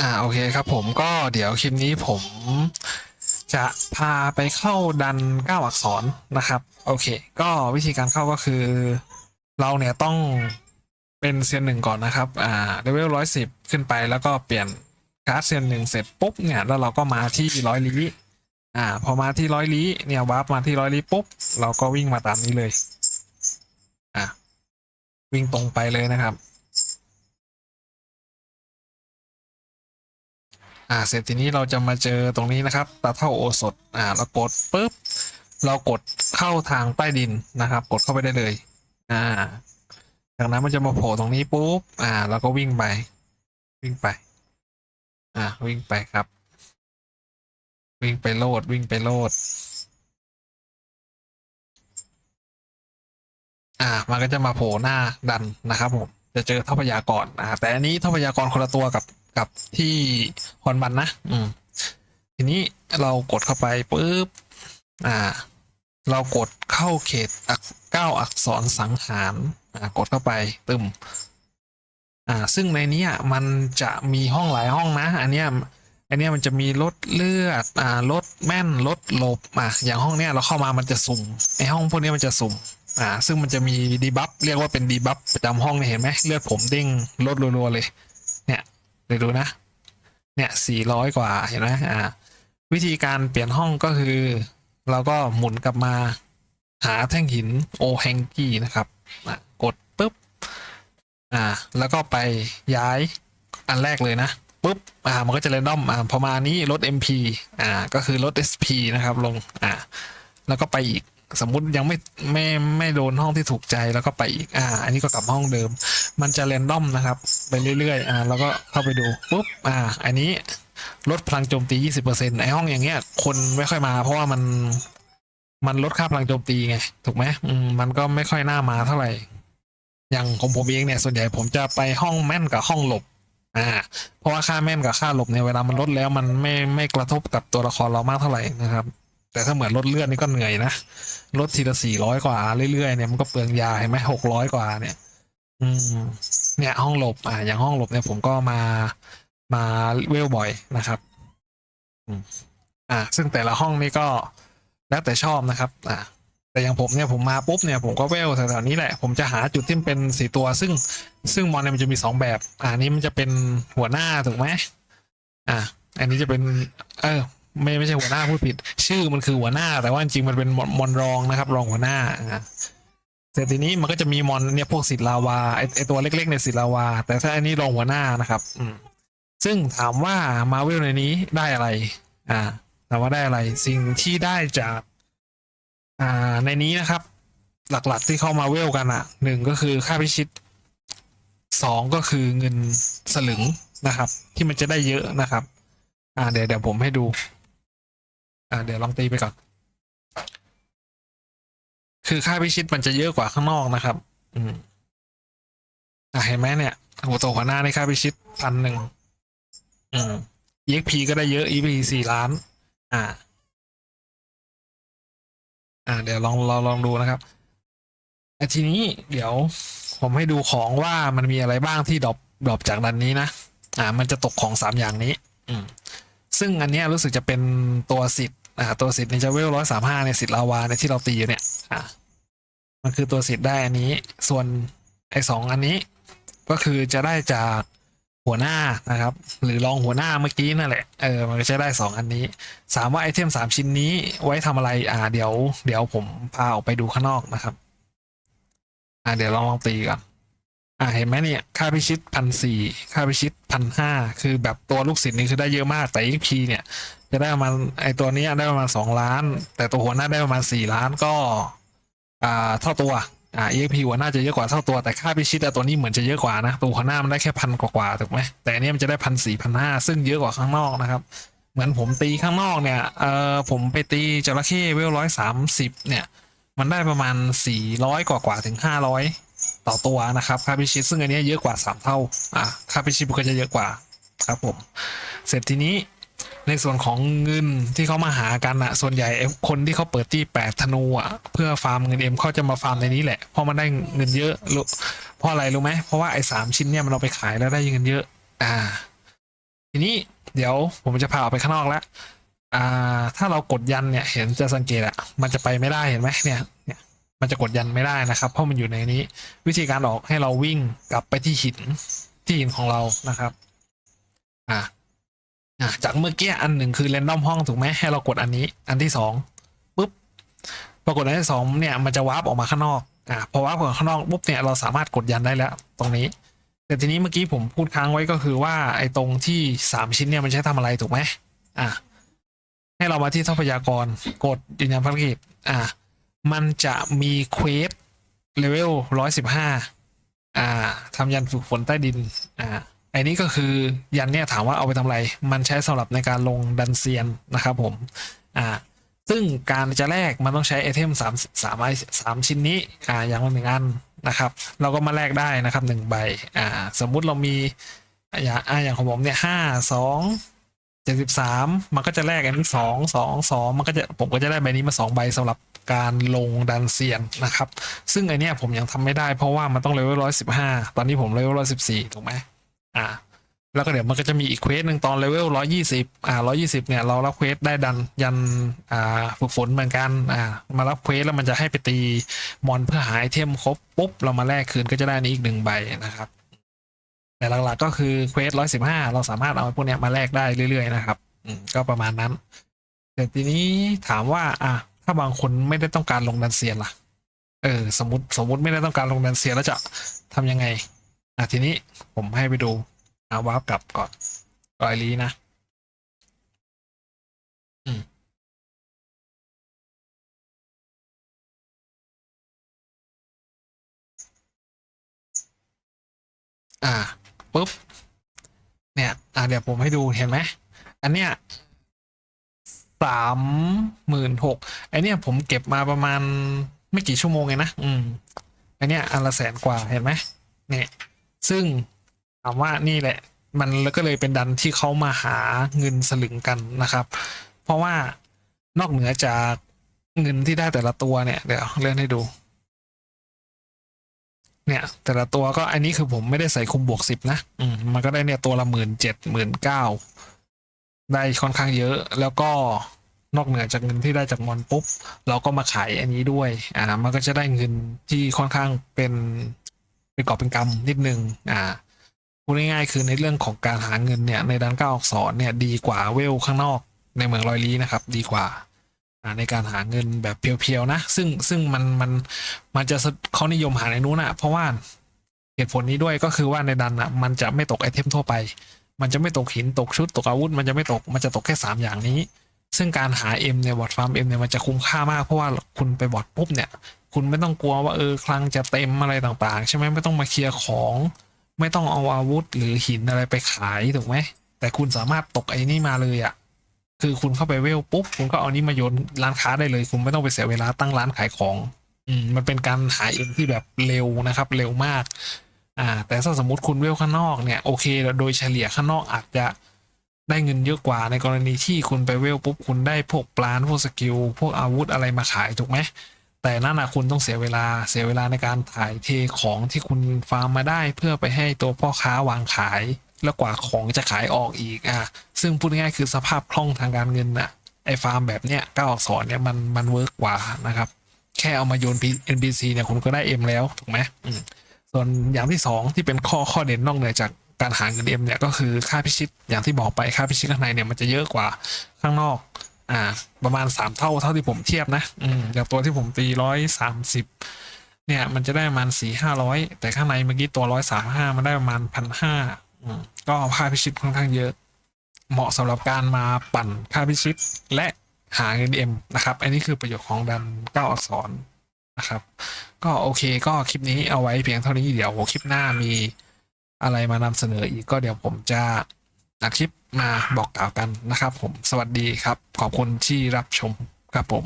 อ่าโอเคครับผมก็เดี๋ยวคลิปนี้ผมจะพาไปเข้าดันเก้าอักษรนะครับ โอเค ก็วิธีการเข้าก็คือ เราเนี่ยต้องเป็นเซียนหนึ่งก่อนนะครับ อ่าเลเวลร้อยสิบขึ้นไปแล้วก็เปลี่ยนการ์ดเซียนหนึ่งเสร็จปุ๊บเนี่ยแล้วเราก็มาที่ร้อยลี้อ่า พอมาที่ร้อยลี้เนี่ยวาร์ปมาที่ร้อยลี้ปุ๊บ เราก็วิ่งมาตามนี้เลย อ่าวิ่งตรงไปเลยนะครับ อ่าเสร็จทีนี้เราจะมาเจอตรงนี้นะครับตาเท่าโอสถอ่าเรากดปุ๊บเรากดเข้าทางใต้ดินนะครับ กดเข้าไปได้เลย อ่า จากนั้นมันจะมาโผล่ตรงนี้ปุ๊บอ่าเราก็วิ่งไป วิ่งไป อ่าวิ่งไปครับ วิ่งไปโลดวิ่งไปโลด อ่า มันก็จะมาโผล่หน้าดันนะครับผมจะเจอเท่าพยากรอ่าแต่อันนี้เท่าพยากรคนละตัวกับ กับที่ฮอนบันนะ อืม ทีนี้เรากดเข้าไปปุ๊บ อ่า เรากดเข้าเขตอักเก้าอักษรสังหารอ่ากดเข้าไปตึมอ่า ซึ่งในนี้มันจะมีห้องหลายห้องนะ อันเนี้ยอันเนี้ยมันจะมีลดเลือด อ่าลดแม่นลดหลบ อะ อย่างห้องเนี้ยเราเข้ามามันจะสุ่ม ไอห้องพวกนี้มันจะสุ่ม อ่า ซึ่งมันจะมีดีบัฟ เรียกว่าเป็นดีบัฟประจำห้องเนี่ยเห็นไหมเลือดผมเด้งลดรัวๆเลย เดี๋ยวดูนะ เนี่ยสี่ร้อยกว่าเห็นไหมอ่า วิธีการเปลี่ยนห้องก็คือ เราก็หมุนกลับมาหาแท่งหินโอแฮงกี้นะครับอะกดปุ๊บ อ่า แล้วก็ไปย้ายอันแรกเลยนะปุ๊บ อ่า มันก็จะเรนดอม อ่าพอมานี้ลด MP อ่า ก็คือลด SP นะครับ ลง อ่า แล้วก็ไปอีก สมมุติยังไม่ไม่ไม่โดนห้องที่ถูกใจแล้วก็ไปอีกอ่า อันนี้ก็กลับห้องเดิม มันจะเรนดอมนะครับ ไปเรื่อยๆอ่าแล้วก็เข้าไปดูปุ๊บอ่า อันนี้ลดพลังโจมตี 20%ไอห้องอย่างเงี้ย คนไม่ค่อยมา เพราะว่ามันมันลดค่าพลังโจมตีไง ถูกไหมอืมมันก็ไม่ค่อยน่ามาเท่าไหร่ อย่างของผมเองเนี่ย ส่วนใหญ่ผมจะไปห้องแม่นกับห้องหลบ อ่า เพราะว่าค่าแม่นกับค่าหลบเนี่ยเวลามันลดแล้วมันไม่ไม่กระทบกับตัวละครเรามากเท่าไหร่นะครับ แต่ถ้าเหมือนลดเลือดนี่ก็เหนื่อยนะลดทีละสี่ร้อยกว่าเรื่อยๆเนี่ยมันก็เปลืองยาเห็นไหมหกร้อยกว่าเนี่ย อืม เนี่ยห้องหลบ อ่า อย่างห้องหลบเนี่ยผมก็มามาเวลบ่อยนะครับ อืมอ่า ซึ่งแต่ละห้องนี่ก็แล้วแต่ชอบนะครับ อ่าแต่อย่างผมเนี่ยผมมาปุ๊บเนี่ยผมก็เวลแถวๆนี้แหละ ผมจะหาจุดที่เป็นสีตัว ซึ่งซึ่งมอนเนี่ยมันจะมีสองแบบ อ่านี้มันจะเป็นหัวหน้าถูกไหมอ่าอันนี้จะเป็น เออ ไม่ไม่ใช่หัวหน้าพูดผิด ชื่อมันคือหัวหน้า แต่ว่าจริงมันเป็นมอนมอนรองนะครับ รองหัวหน้าแต่ทีนี้มันก็จะมีมอนเนี่ยพวกสิทธิ์ลาวาไอไอตัวเล็กๆในสิทธิ์ลาวา แต่ถ้าอันนี้รองหัวหน้านะครับ อืมซึ่งถามว่ามาเวลในนี้ได้อะไร อ่าถามว่าได้อะไร สิ่งที่ได้จาก อ่า ในนี้นะครับ หลักๆที่เข้ามาเวลกันอะหนึ่งก็คือค่าพิชิตสองก็คือเงินสลึงนะครับ ที่มันจะได้เยอะนะครับ อ่าเดี๋ยวเดี๋ยวผมให้ดู อ่าเดี๋ยวลองตีไปก่อน คือค่าพิชิตมันจะเยอะกว่าข้างนอกนะครับ อืมอ่าเห็นไหมเนี่ยหัวโตหัวหน้าในค่าพิชิตพันหนึ่งอืม EXP ก็ได้เยอะ EXP สี่ล้าน อ่า อ่า เดี๋ยวลองเราลองดูนะครับอ่ทีนี้เดี๋ยวผมให้ดูของว่ามันมีอะไรบ้างที่ดรอปดรอปจากดันนี้นะ อ่า มันจะตกของสามอย่างนี้ อืม ซึ่งอันนี้รู้สึกจะเป็นตัวสิทธิ์ อ่าตัวสิทธิ์ในจะเวลร้อยสามห้าในยสิทธิ์ลาวาในยที่เราตีอยู่เนี่ยอ่ามันคือตัวสิทธิ์ได้อันนี้ ส่วนไอ้สองอันนี้ ก็คือจะได้จากหัวหน้านะครับ หรือรองหัวหน้าเมื่อกี้นั่นแหละเออมันก็จะได้สองอันนี้ถามว่าไอเทมสามชิ้นนี้ไว้ทำอะไรอ่าเดี๋ยว เดี๋ยวผมพาออกไปดูข้างนอกนะครับอ่าเดี๋ยวลองลองตีก่อนอ่าเห็นไหมเนี่ย ค่าพิชิตพันสี่ค่าพิชิตพันห้าคือแบบตัวลูกศิษย์นี่คือได้เยอะมากแต่ XP เนี่ย จะได้ประมาณไอตัวนี้ได้ประมาณสองล้าน แต่ตัวหัวหน้าได้ประมาณสี่ล้านก็อ่าเท่าตัวอ่า EXP หัวหน้าจะเยอะกว่าเท่าตัวแต่ค่าพิชิตตัวนี้เหมือนจะเยอะกว่านะตัวหัวหน้ามันได้แค่พันกว่าๆถูกไหมแต่อันเนี้ยมันจะได้พันสี่พันห้าซึ่งเยอะกว่าข้างนอกนะครับ เหมือนผมตีข้างนอกเนี่ยเออผมไปตีจระเข้เวลร้อยสามสิบเนี่ยมันได้ประมาณสี่ร้อยกว่ากว่าถึงห้าร้อยต่อตัวนะครับค่าพิชิตซึ่งอันนี้เยอะกว่าสามเท่าอ่าค่าพิชิตมันก็จะเยอะกว่าครับผมเสร็จทีนี้ ในส่วนของเงินที่เขามาหากันอะส่วนใหญ่คนที่เขาเปิดที่แปดธนูอะเพื่อฟาร์มเงินเอ็มเขาจะมาฟาร์มในนี้แหละเพราะมันได้เงินเยอะเพราะอะไรรู้ไหมเพราะว่าไอ้สามชิ้นเนี่ยมันเอาไปขายแล้วได้เงินเยอะ อ่า ทีนี้เดี๋ยวผมจะพาออกไปข้างนอกแล้วอ่า ถ้าเรากดยันเนี่ยเห็นจะสังเกตอะมันจะไปไม่ได้เห็นไหมเนี่ยเนี่ย มันจะกดยันไม่ได้นะครับ เพราะมันอยู่ในนี้ วิธีการออกให้เราวิ่งกลับไปที่หินที่หินของเรานะครับ อ่า อ่าจากเมื่อกี้อันหนึ่งคือ r รนดอมห้องถูกไหมให้เรากดอันนี้อันที่สองปุ๊บปรากฏอันที่สองเนี่ยมันจะวาร์ปออกมาข้างนอกอ่าพอวาร์ปออกมาข้างนอกปุ๊บเนี่ยเราสามารถกดยันได้แล้ว ตรงนี้ แต่ทีนี้เมื่อกี้ผมพูดค้างไว้ก็คือว่าไอ้ตรงที่สามชิ้นเนี่ยมันใช้ทำอะไรถูกไหมอ่าให้เรามาที่ทรัพยากรกดยืนยันภารกิจอ่ามันจะมีเควสเลเวลร้อยสิบห้าอ่าทำยันฝึกฝนใต้ดินอ่า ไอ้นี้ก็คือยันเนี่ยถามว่าเอาไปทำอะไร มันใช้สำหรับในการลงดันเซียนนะครับผมอ่าซึ่งการจะแลกมันต้องใช้ไอเทมสามสามไอสามชิ้นนี้อ่าอย่างละหนึ่งอันนะครับ เราก็มาแลกได้นะครับหนึ่งใบอ่าสมมุติเรามีอย่างอ่าอย่างของผมเนี่ยห้าสองเจ็ดสิบสามมันก็จะแลกอันนี้สองสองสองมันก็จะผมก็จะได้ใบนี้มาสองใบสำหรับการลงดันเซียนนะครับ ซึ่งไอเนี้ยผมยังทำไม่ได้เพราะว่ามันต้องเลเวลร้อยสิบห้าตอนนี้ผมเลเวลร้อยสิบสี่ถูกไหม อ่า แล้วก็เดี๋ยวมันก็จะมีอีกเควสหนึ่งตอนเลเวลร้อยี่สิบอ่าร้อยี่สิบเนี่ยเรารับเควสได้ดันยันอ่าฝึกฝนเหมือนกันอ่ามารับเควสแล้วมันจะให้ไปตีมอนเพื่อหาไอเทมครบปุ๊บเรามาแลกคืนก็จะได้นี้อีกหนึ่งใบนะครับแต่หลักๆก็คือเควสร้อยสิบห้าเราสามารถเอาพวกเนี้ยมาแลกได้เรื่อยๆนะครับอืมก็ประมาณนั้นแต่ทีนี้ถามว่า อะถ้าบางคนไม่ได้ต้องการลงดันเซียนล่ะ เออ สมมติสมมติไม่ได้ต้องการลงดันเซียนแล้วจะทำยังไง อะทีนี้ผมให้ไปดูอะวาร์ปกลับก่อนรอยลีนะ อืมอ่าปุ๊บเนี่ย อ่าเดี๋ยวผมให้ดูเห็นไหมอันเนี้ยสามหมื่นหกไอเนี้ยผมเก็บมาประมาณไม่กี่ชั่วโมงเองนะ อืมไอเนี้ยอันละแสนกว่าเห็นไหมเนี่ย ซึ่งถามว่านี่แหละ มันก็เลยเป็นดันที่เขามาหาเงินสลึงกันนะครับ เพราะว่านอกเหนือจากเงินที่ได้แต่ละตัวเนี่ยเดี๋ยวเลื่อนให้ดู เนี่ย แต่ละตัวก็อันนี้คือผมไม่ได้ใส่คุมบวกสิบนะอืมมันก็ได้เนี่ยตัวละหมื่นเจ็ดหมื่นเก้าได้ค่อนข้างเยอะ แล้วก็นอกเหนือจากเงินที่ได้จากมอนปุ๊บ เราก็มาขายอันนี้ด้วย อ่า มันก็จะได้เงินที่ค่อนข้างเป็น เป็นกอบเป็นกำนิดนึงอ่าพูดง่ายๆคือในเรื่องของการหาเงินเนี่ยในด้านก้าอักษรเนี่ยดีกว่าเวลข้างนอกในเมืองลอยลีนะครับ ดีกว่าอ่าในการหาเงินแบบเพียวๆนะ ซึ่งซึ่งมันมันมันจะเขานิยมหาในนู้นอะเพราะว่าเหตุผลนี้ด้วยก็คือว่าในดันอะมันจะไม่ตกไอเทมทั่วไป มันจะไม่ตกหินตกชุดตกอาวุธ มันจะไม่ตกมันจะตกแค่สามอย่างนี้ ซึ่งการหาเอ็มเนี่ยบอร์ดฟาร์มเอ็มเนี่ยมันจะคุ้มค่ามากเพราะว่าคุณไปบอร์ดปุ๊บเนี่ย คุณไม่ต้องกลัวว่าเออคลังจะเต็มอะไรต่างๆ ใช่ไหมไม่ต้องมาเคลียร์ของ ไม่ต้องเอาอาวุธหรือหินอะไรไปขายถูกไหมแต่คุณสามารถตกไอ้นี่มาเลยอะคือคุณเข้าไปเวลปุ๊บคุณก็เอานี้มาโยนร้านค้าได้เลย คุณไม่ต้องไปเสียเวลาตั้งร้านขายของ อืมมันเป็นการหาเองที่แบบเร็วนะครับ เร็วมาก อ่า แต่ถ้าสมมติคุณเวลข้างนอกเนี่ยโอเคโดยเฉลี่ยข้างนอกอาจจะได้เงินเยอะกว่าในกรณีที่คุณไปเวลปุ๊บคุณได้พวกปลานพวกสกิลพวกอาวุธอะไรมาขายถูกไหม แต่นั่นนะคุณต้องเสียเวลาเสียเวลาในการถ่ายเทของที่คุณฟาร์มมาได้ เพื่อไปให้ตัวพ่อค้าวางขาย แล้วกว่าของจะขายออกอีกอะซึ่งพูดง่ายๆคือสภาพคล่องทางการเงินน่ะไอฟาร์มแบบเนี้ยก้าอักษรเนี่ยมันมันเวิร์กกว่านะครับ แค่เอามาโยน NPC เนี่ยคุณก็ได้เอ็มแล้วถูกไหมอืมส่วนอย่างที่สองที่เป็นข้อข้อเด่นนอกเหนือจากการหาเงินเอ็มเนี่ยก็คือค่าพิชิตอย่างที่บอกไปค่าพิชิตข้างในเนี่ยมันจะเยอะกว่าข้างนอก อ่า ประมาณสามเท่าเท่าที่ผมเทียบนะ อืมอย่างตัวที่ผมตีร้อยสามสิบเนี่ย มันจะได้ประมาณสี่ห้าร้อยแต่ข้างในเมื่อกี้ตัวร้อยสามห้ามันได้ประมาณพันห้าก็ค่าพิชิตค่อนข้างเยอะ เหมาะสำหรับการมาปั่นค่าพิชิตและหาเงินเอ็มนะครับ อันนี้คือประโยชน์ของดันเก้าอักษรนะครับ ก็โอเคก็คลิปนี้เอาไว้เพียงเท่านี้เดี๋ยวคลิปหน้ามีอะไรมานำเสนออีกก็เดี๋ยวผมจะ อัดคลิปมาบอกกล่าวกันนะครับผมสวัสดีครับ ขอบคุณที่รับชมครับผม